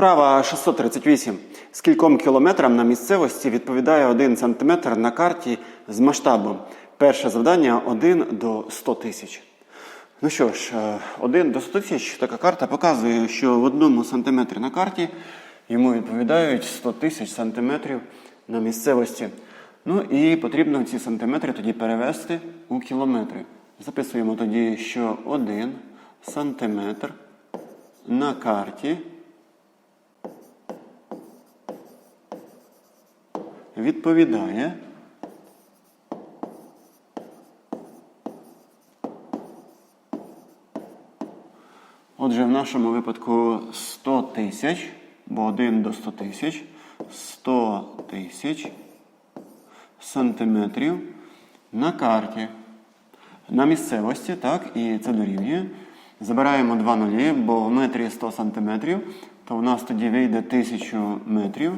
Вправа 638. Скільком кілометрам на місцевості відповідає 1 см на карті з масштабом. Перше завдання 1 до 100 тисяч. Ну що ж, е, 1 до 100 тисяч така карта показує, що в одному сантиметрі на карті йому відповідають 100 тисяч сантиметрів на місцевості. Ну і потрібно ці сантиметри тоді перевести у кілометри. Записуємо тоді, що 1 сантиметр на карті відповідає Отже, в нашому випадку 100 тисяч, бо 1 до 100 тисяч, 100 тисяч сантиметрів на карті. На місцевості, так, і це дорівнює. Забираємо два нулі, бо в метрі 100 сантиметрів, то у нас тоді вийде 1000 метрів.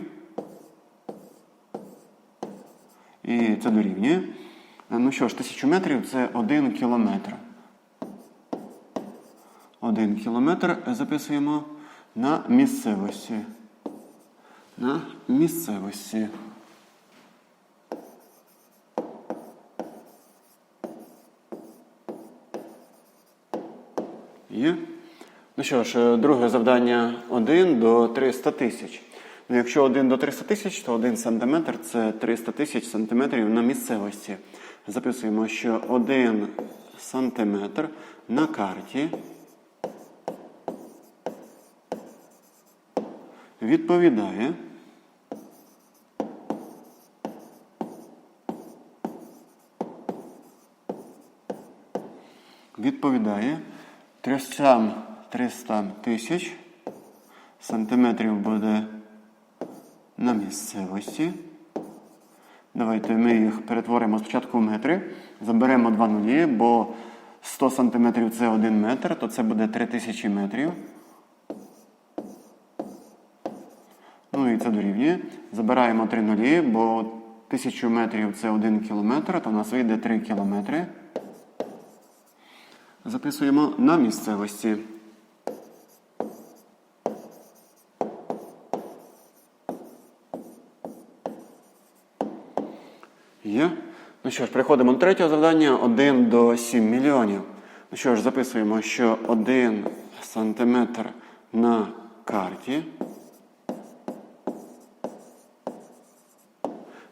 І це дорівнює. Ну що ж, 1000 метрів це 1 кілометр. 1 кілометр записуємо на місцевості. На місцевості. Є? Ну що ж, е, друге завдання 1 до 300 тисяч. Ну, якщо 1 до 300 тисяч, то 1 сантиметр це 300 тисяч сантиметрів на місцевості. Записуємо, що 1 сантиметр на карті відповідає відповідає 300, 300 тисяч сантиметрів буде на місцевості. Давайте ми їх перетворимо спочатку в метри. Заберемо два нулі, бо 100 сантиметрів це 1 метр, то це буде 3000 метрів. Ну і це дорівнює. Забираємо 3 нулі, бо 1000 метрів це 1 кілометр, то у нас вийде 3 кілометри. Записуємо на місцевості. Що ж, переходимо до третього завдання 1 до 7 мільйонів. Ну що ж, записуємо, що 1 сантиметр на карті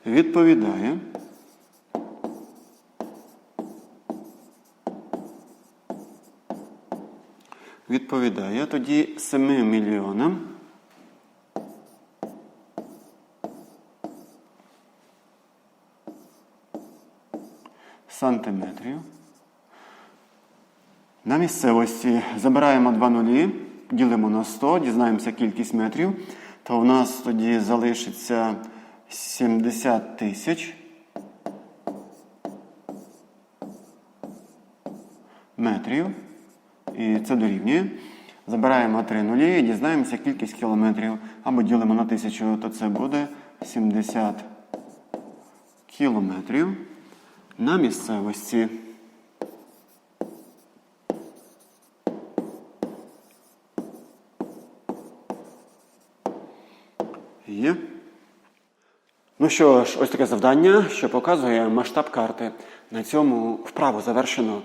відповідає відповідає тоді 7 мільйонам сантиметрів. На місцевості забираємо два нулі, ділимо на 100, дізнаємося кількість метрів, то в нас тоді залишиться 70 тисяч метрів. І це дорівнює. Забираємо 3 нулі і дізнаємося кількість кілометрів. Або ділимо на 1000, то це буде 70 кілометрів на місцевості. Є. Ну що ж, ось таке завдання, що показує масштаб карти. На цьому вправу завершено.